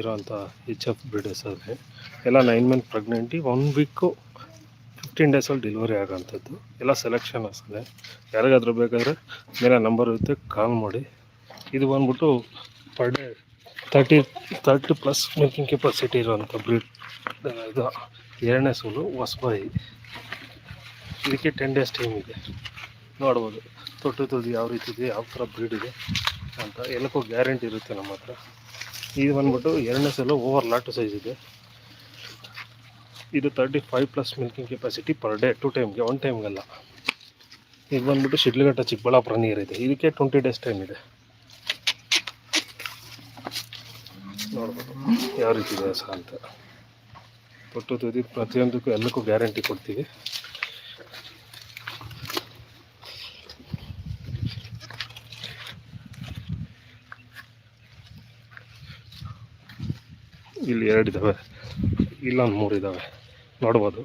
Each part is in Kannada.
ಇರೋಂಥ ಎಚ್ ಎಫ್ ಬ್ರೀಡರ್ಸ್ ಆದರೆ ಎಲ್ಲ ನೈನ್ ಮಂತ್ ಪ್ರೆಗ್ನೆಂಟಿ ಒನ್ ವೀಕು ಫಿಫ್ಟೀನ್ ಡೇಸಲ್ಲಿ ಡೆಲಿವರಿ ಆಗೋಂಥದ್ದು ಎಲ್ಲ ಸೆಲೆಕ್ಷನ್ ಅಷ್ಟೇ. ಯಾರಿಗಾದ್ರೂ ಬೇಕಾದರೆ ಮೇಲೆ ನಂಬರ್ ಇರುತ್ತೆ ಕಾಲ್ ಮಾಡಿ. ಇದು ಬಂದ್ಬಿಟ್ಟು per day thirty thirty plus making capacity ಇರೋವಂಥ ಬ್ರೀಡ್ ಇದು ಎರಡನೇ ಸೂಲು ಹೊಸಬಾಯಿ ಇದಕ್ಕೆ ಟೆನ್ ಡೇಸ್ ಟೈಮ್ ಇದೆ. ನೋಡ್ಬೋದು. ತೊಟ್ಟು ತುದಿ ಯಾವ ರೀತಿ ಇದೆ, ಯಾವ ಥರ ಬ್ರೀಡ್ ಇದೆ ಅಂತ. ಎಲ್ಲಕ್ಕೂ ಗ್ಯಾರಂಟಿ ಇರುತ್ತೆ ನಮ್ಮ ಹತ್ರ. ಇದು ಬಂದ್ಬಿಟ್ಟು ಎರಡನೇ ಸಲ ಓವರ್ ಲಾಟು ಸೈಜ್ ಇದೆ. ಇದು thirty five plus milking capacity per day two ಟೈಮ್ಗೆ ಒನ್ ಟೈಮ್ಗೆಲ್ಲ ಇದು ಬಂದ್ಬಿಟ್ಟು ಶಿಡ್ಲಘಟ್ಟ, ಚಿಕ್ಕಬಳ್ಳಾಪುರ ನೀರಿದೆ ಇದಕ್ಕೆ ಟ್ವೆಂಟಿ ಡೇಸ್ ಟೈಮ್ ಇದೆ. ನೋಡ್ಬೋದು ಯಾವ ರೀತಿ ಇದೆ ಸಹ ಅಂತ. ತೊಟ್ಟು ತುದಿ ಪ್ರತಿಯೊಂದಕ್ಕೂ ಎಲ್ಲಕ್ಕೂ ಗ್ಯಾರಂಟಿ ಕೊಡ್ತೀವಿ. ಇಲ್ಲಿ ಎರಡು ಇದ್ದಾವೆ ಇಲ್ಲೊಂದು ಮೂರು ಇದ್ದಾವೆ ನೋಡ್ಬೋದು.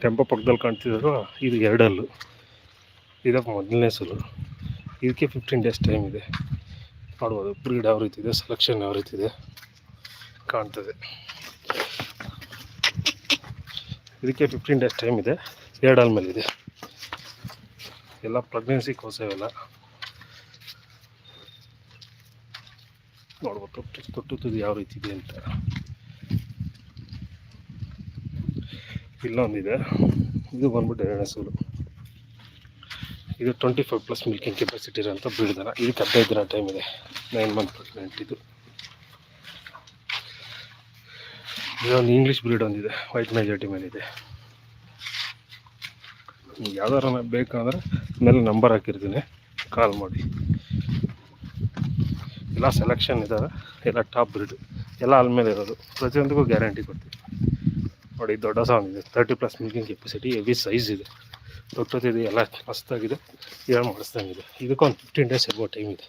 ಟೆಂಪೋ ಪಕ್ಕದಲ್ಲಿ ಕಾಣ್ತಿದ್ರು ಇದು ಎರಡಲ್ಲು. ಇದಕ್ಕೆ ಮೊದಲನೇ ಸಲ ಇದಕ್ಕೆ ಫಿಫ್ಟೀನ್ ಡೇಸ್ ಟೈಮ್ ಇದೆ. ನೋಡ್ಬೋದು. ಬ್ರೀಡ್ ಯಾವ ರೀತಿ ಇದೆ ಸೆಲೆಕ್ಷನ್ ಯಾವ ರೀತಿ ಇದೆ ಕಾಣ್ತದೆ. ಇದಕ್ಕೆ ಫಿಫ್ಟೀನ್ ಡೇಸ್ ಟೈಮ್ ಇದೆ. ಎರಡಲ್ ಮೇಲೆ ಇದೆ. ಎಲ್ಲ ಪ್ರೆಗ್ನೆನ್ಸಿ ಕೋಸವೆಲ್ಲ ನೋಡ್ಬೋದು. ತೊಟ್ಟು ತೊಟ್ಟು ಯಾವ ರೀತಿ ಇದೆ ಅಂತ. ಇಲ್ಲೊಂದಿದೆ ಇದು ಬಂದ್ಬಿಟ್ಟು ಎರಡನೇ ಸೂರು. ಇದು twenty five plus milking capacity ಇರೋಂಥ ಬಿಡ್ದಾರ ಇದಕ್ಕೆ ಹದಿನೈದು ದಿನ ಟೈಮ್ ಇದೆ. ನೈನ್ ಮಂತ್ ಪ್ರೆಗ್ನೆಂಟ್ ಇದು. ಇದೊಂದು ಇಂಗ್ಲೀಷ್ ಬ್ರೀಡ್ ಒಂದಿದೆ. ವೈಟ್ ಮೆಜಾರಿಟಿ ಮೇಲೆ ಇದೆ. ಯಾವ್ದಾರ ಬೇಕಂದ್ರೆ ಮೇಲೆ ನಂಬರ್ ಹಾಕಿರ್ತೀನಿ. ಕಾಲ್ ಮಾಡಿ. ಎಲ್ಲ ಸೆಲೆಕ್ಷನ್ ಇದ್ದಾವೆ ಎಲ್ಲ ಟಾಪ್ ಬ್ರೀಡ್ ಎಲ್ಲ ಅಲ್ಲಿ ಮೇಲೆ ಇರೋದು. ಪ್ರತಿಯೊಂದಕ್ಕೂ ಗ್ಯಾರಂಟಿ ಕೊಡ್ತೀವಿ. ನೋಡಿ, ದೊಡ್ಡ ಸಾಂಗ್ ಇದೆ. ತರ್ಟಿ ಪ್ಲಸ್ ಮಿಲ್ಕಿಂಗ್ ಕೆಪಾಸಿಟಿ ಎವಿ ಸೈಜ್ ಇದೆ. ದೊಡ್ಡದಿದೆ, ಎಲ್ಲ ಮಸ್ತಾಗಿದೆ. ಏಳು ಮಾಡಿಸ್ದಂಗಿದೆ. ಇದಕ್ಕೊಂದು ಫಿಫ್ಟೀನ್ ಡೇಸ್ ಇರ್ಬೋದು ಟೈಮ್ ಇದೆ.